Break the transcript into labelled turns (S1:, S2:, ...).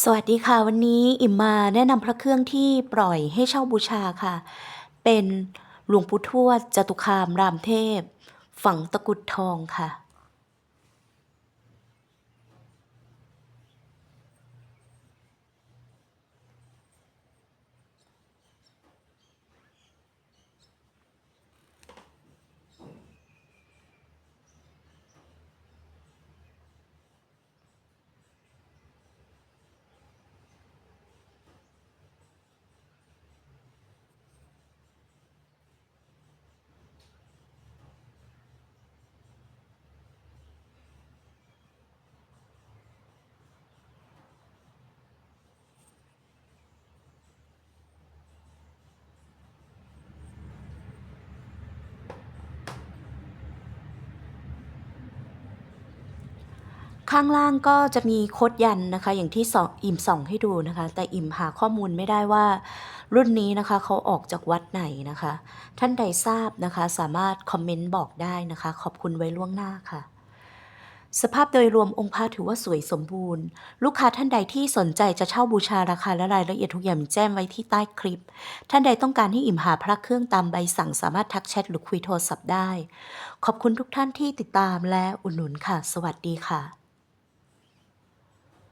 S1: สวัสดีค่ะ วันนี้อิมมาแนะนำพระเครื่องที่ปล่อยให้เช่าบูชาค่ะ เป็นหลวงปู่ทวดจตุคามรามเทพ ฝังตะกุดทองค่ะ ข้างล่างก็จะมีโคดยันนะคะ อย่างที่สองอิ่มส่องให้ดูนะคะ แต่อิ่มหาข้อมูลไม่ได้ว่า รุ่นนี้นะคะเขาออกจากวัดไหนนะคะ ท่านใดทราบนะคะ สามารถคอมเมนต์บอกได้นะคะ ขอบคุณไว้ล่วงหน้าค่ะ สภาพโดยรวมองค์พระถือว่าสวยสมบูรณ์ ลูกค้าท่านใดที่สนใจจะเช่าบูชาราคาและรายละเอียดทุกอย่างแจ้งไว้ที่ใต้คลิป ท่านใดต้องการให้อิ่มหาพระเครื่องตามใบสั่งสามารถทักแชทหรือคุยโทรศัพท์ได้ ขอบคุณทุกท่านที่ติดตามและอุดหนุนค่ะ สวัสดีค่ะ